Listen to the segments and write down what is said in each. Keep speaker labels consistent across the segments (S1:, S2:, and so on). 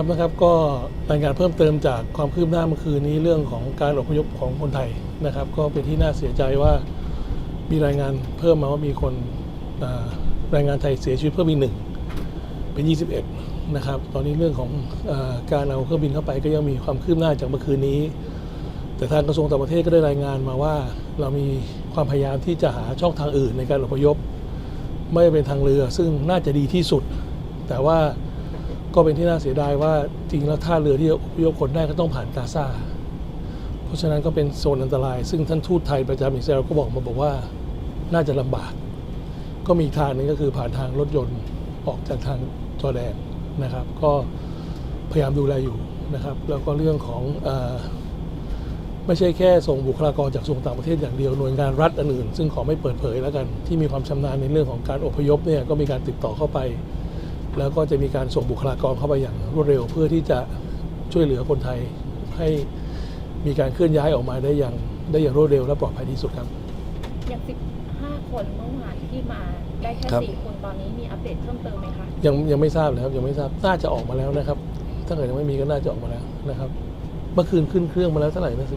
S1: ครับนะครับก็รายงานเพิ่มเติมจากความคืบหน้าเมื่อคืนนี้เรื่องของการอพยพของคนไทยนะครับ ก็เป็นที่น่าเสียใจว่ามีรายงานเพิ่มมาว่ามีคนอ่าแรงงานไทยเสียชีวิตเพิ่มอีกหนึ่งเป็น 21 นะครับ ตอนนี้เรื่องของอการเอาเครื่องบินเข้าไปก็ยังมีความคืบหน้าจากเมื่อคืนนี้ แต่ทางกระทรวงต่างประเทศก็ได้รายงานมาว่า เรามีความพยายามที่จะหาช่องทางอื่นในการอพยพ ไม่เป็นทางเรือซึ่งน่าจะดีที่สุด แต่ว่า ก็เป็นที่น่าเสียดายว่าจริงแล้วท่าเรือที่อพยพคนได้ก็ต้องผ่านกาซาเพราะฉะนั้นก็เป็นโซนอันตราย ซึ่งท่านทูตไทยประจำอิสราเอลก็บอกมาบอกว่าน่าจะลำบาก ก็มีทางนึงก็คือผ่านทางรถยนต์ออกจากทางจอร์แดนนะครับ ก็พยายามดูแลอยู่นะครับ แล้วก็เรื่องของอไม่ใช่แค่ส่งบุคลากรจากส่วนต่างประเทศอย่างเดียวหน่วยงานรัฐอื่น ซึ่งขอไม่เปิดเผยแล้วกัน ที่มีความชำนาญในเรื่องของการอพยพเนี่ยก็มีการติดต่อเข้าไป แล้วก็จะมีการส่งบุคลากรเข้าไปอย่างรวดเร็ว เพื่อที่จะช่วยเหลือคนไทยให้มีการเคลื่อนย้ายออกมาได้อย่างได้อย่างรวดเร็วและปลอดภัยที่สุดครับ
S2: อย่าง 15 คนเมื่อวานที่มาได้แค่
S1: ครับ
S2: 4คนตอนนี้มีอัปเดตเพิ่มเติมไหมคะ
S1: ยังยังไม่ทราบเลยครับยังไม่ทราบน่าจะออกมาแล้วนะครับ ถ้าเกิดยังไม่มีก็น่าจะออกมาแล้วนะครับ เมื่อคืนขึ้นเครื่องมาแล้วเท่าไหร่นะ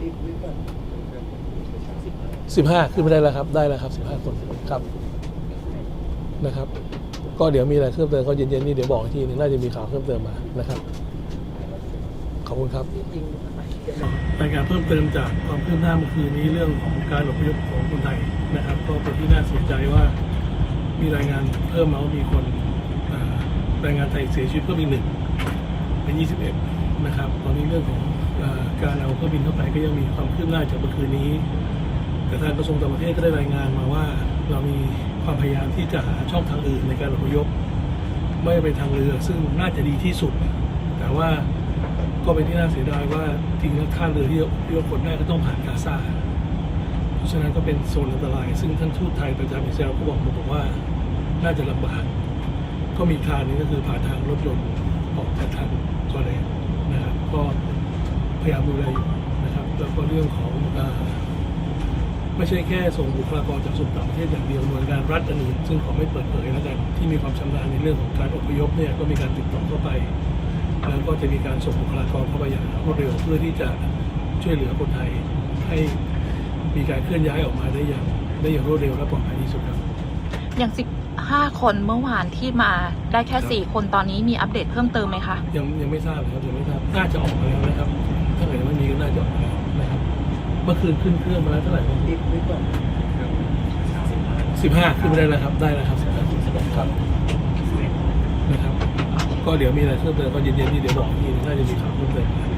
S1: สิบห้าขึ้นไม่ได้แล้วครับ ได้แล้วครับสิบห้าคนครับ นะครับ ก็เดี๋ยวมีอะไรเพิ่มเติมก็เย็นๆนี่เดี๋ยวบอกอีกทีหนึงน่าจะมีข่าวเพิ่มเติมมานะครับ ขอบคุณครับรายงานเพิ่มเติมจากความคืบหน้าเมื่อคืนนี้เรื่องของการอพยพของคนไทยนะครับ ก็เป็นที่น่าเสียใจว่ามีรายงานเพิ่มมาว่ามีคนอ่าแรงงานไทยเสียชีวิตเพิ่มอีกหนึ่งเป็น 21 นะครับ ตอนนี้เรื่องของอการเอาเครื่องบินเข้าไปก็ยังมีความคืบหน้าจากเมื่อคืนนี้ แต่ทางกระทรวงต่างประเทศก็ได้รายงานมาว่าเรามี ความพยายามที่จะหาช่องทางอื่นในการอพยพไม่เป็นทางเรือ ซึ่งน่าจะดีที่สุด แต่ว่าก็เป็นที่น่าเสียดายว่าจริงแล้วท่าเรือที่อพยพคนได้ก็ต้องผ่านกาซาเพราะฉะนั้นก็เป็นโซนอันตราย ซึ่งท่านทูตไทยประจำอิสราเอลก็บอกมาบอกว่าน่าจะลำบากก็มีทางนึงก็คือผ่านทางรถยนต์ออกจากทางจอร์แดนนะครับก็พยายามดูแลอยู่นะครับแล้วก็เรื่องของอ ไม่ใช่แค่ส่งบุคลากรจากส่วนต่างประเทศอย่างเดียวหน่วยงานรัฐอันอื่นซึ่งขอไม่เปิดเผยแล้วกันที่มีความชำนาญในเรื่องของการอพยพเนี่ยก็มีการติดต่อเข้าไป แล้วก็จะมีการส่งบุคลากรเข้าไปอย่างรวดเร็วเพื่อที่จะช่วยเหลือคนไทยให้มีการเคลื่อนย้ายออกมาได้อย่างได้อย่างรวดเร็วและปลอดภัยที่สุดครับ
S2: อย่าง15คนเมื่อวานที่มาได้แค่
S1: ครับ
S2: 4คนตอนนี้มีอัปเดตเพิ่มเติมไหมคะ
S1: ยังยังไม่ทราบเลยครับยังไม่ทราบน่าจะออกมาแล้วนะครับ ถ้าเกิดยังไม่มีก็น่าจะออกมาแล้วนะครับ เมื่อคืนขึ้นเครื่องมาแล้วเท่าไหร่สิบห้าขึ้นไม่ได้แล้วครับได้แล้วครับสิบห้าครับนะครับ ก็เดี๋ยวมีอะไรเพิ่มเติมก็เย็นๆนี่เดี๋ยวบอกอีกทีนึงน่าจะมีข่าวเพิ่มเติมครับ